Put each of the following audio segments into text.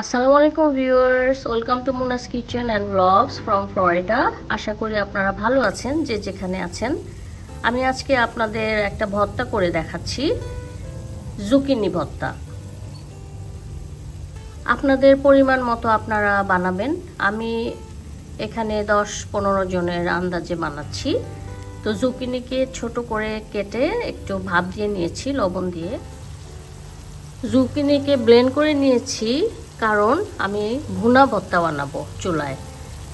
আসসালামু আলাইকুম viewers welcome to মুনাস kitchen and blogs from Florida আশা করি আপনারা ভালো আছেন, যে যেখানে আছেন। আমি আজকে আপনাদের একটা ভর্তা করে দেখাচ্ছি। জুকিনি ভর্তা আপনাদের পরিমাণ মতো আপনারা বানাবেন। আমি এখানে দশ পনেরো জনের আন্দাজে বানাচ্ছি। তো জুকিনিকে ছোট করে কেটে একটু ভাপ দিয়ে নিয়েছি, লবণ দিয়ে। জুকিনিকে ব্লেন্ড করে নিয়েছি। কারণ আমি ভুনা ভর্তা বানাবো চুলায়।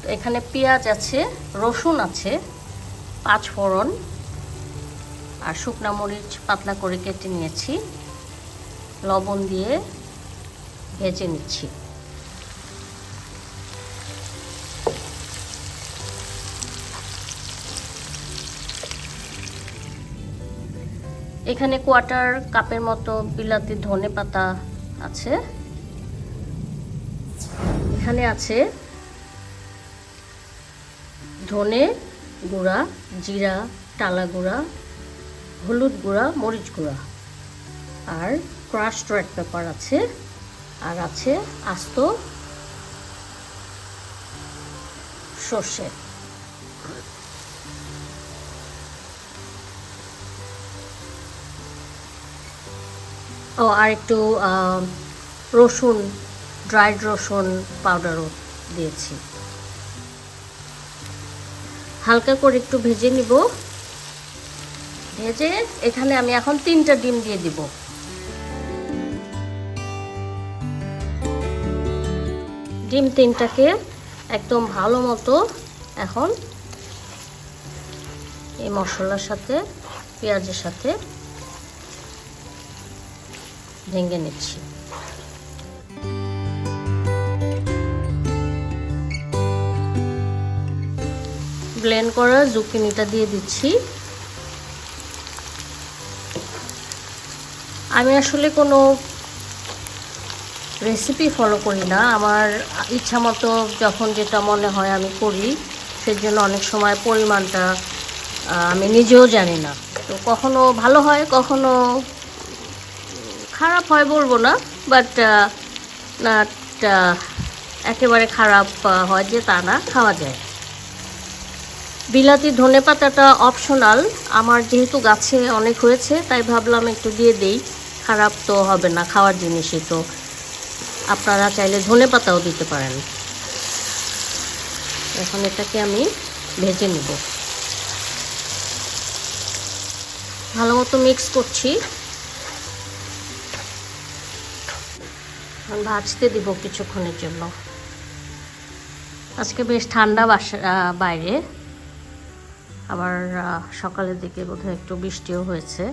তো এখানে পেঁয়াজ আছে, রসুন আছে, পাঁচ ফোড়ন আর শুকনা মরিচ পাতলা করে কেটে নিয়েছি। লবণ দিয়ে ভেজে নিচ্ছি। এখানে কোয়ার্টার কাপের মতো বিলাতি ধনে পাতা আছে। এখানে আছে ধনে গুঁড়া, জিরা, টালা গুঁড়া, হলুদ গুঁড়া, মরিচ গুঁড়া। আর ক্রাশড রেড পেপার আছে। আর আছে আস্ত সর্ষে। ও, আর একটু রসুন ড্রাইড রসুন পাউডারও দিয়েছি। হালকা করে একটু ভেজে নিব। ভেজে এখানে আমি এখন তিনটা ডিম দিয়ে দিব। ডিম তিনটাকে একদম ভালো মতো এখন এই মশলার সাথে, পেঁয়াজের সাথে ভেঙে নিচ্ছি। ব্লেন্ড করা জুকিনিটা দিয়ে দিচ্ছি। আমি আসলে কোনো রেসিপি ফলো করি না। আমার ইচ্ছা মতো যখন যেটা মনে হয় আমি করি, সেজন্য অনেক সময় পরিমাণটা আমি নিজেও জানি না। তো কখনো ভালো হয়, কখনো খারাপ হয় বলব না বাট না একেবারে খারাপ হয় যে তা না, খাওয়া যায়। বিলাতি ধনে পাতাটা অপশনাল আমার যেহেতু গাছে অনেক হয়েছে, তাই ভাবলাম একটু দিয়ে দেই। খারাপ তো হবে না, খাওয়ার জিনিসই তো। আপনারা চাইলে ধনে পাতাও দিতে পারেন। এখন এটাকে আমি ভেজে নেব। ভালো মতো মিক্স করছি। ভাজতে দিব কিছুক্ষণের জন্য। আজকে বেশ ঠান্ডা বাসা বাইরে। আবার সকালের দিকে বোধহয় একটু বৃষ্টিও হয়েছে।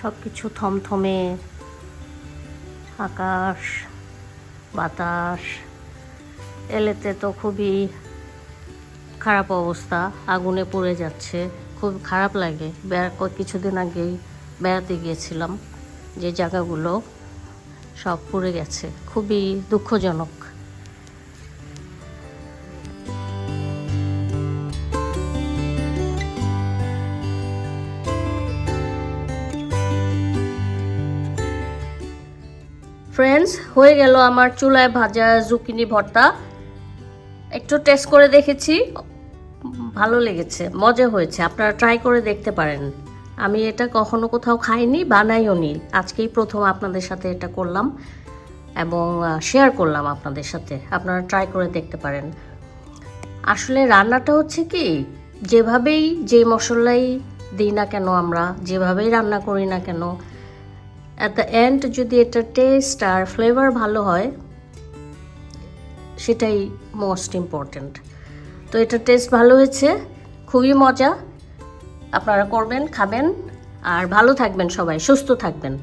সব কিছু থমথমে, আকাশ, বাতাস, এলেতে তো খুবই খারাপ অবস্থা, আগুনে পড়ে যাচ্ছে, খুব খারাপ লাগে। বেড়া কিছুদিন আগেই বেড়াতে গিয়েছিলাম, যে জায়গাগুলো সব পুড়ে গেছে, খুবই দুঃখজনক। ফ্রেন্ডস হয়ে গেল আমার চুলায় ভাজা জুকিনি ভর্তা। একটু টেস্ট করে দেখেছি, ভালো লেগেছে, মজা হয়েছে। আপনারা ট্রাই করে দেখতে পারেন। আমি এটা কখনো কোথাও খাইনি, বানাইও নি। আজকেই প্রথম আপনাদের সাথে এটা করলাম এবং শেয়ার করলাম আপনাদের সাথে। আপনারা ট্রাই করে দেখতে পারেন। আসলে রান্নাটা হচ্ছে কি, যেভাবেই যে মশলাই দিই না কেন আমরা, যেভাবেই রান্না করি না কেন অ্যাট দ্য এন্ড যদি এটা টেস্ট আর ফ্লেভার ভালো হয়, সেটাই মোস্ট ইম্পর্ট্যান্ট তো এটা টেস্ট ভালো হয়েছে, খুবই মজা। আপনারা করবেন, খাবেন, আর ভালো থাকবেন সবাই, সুস্থ থাকবেন।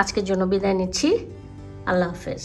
আজকের জন্য বিদায় নিচ্ছি। আল্লাহ হাফেজ।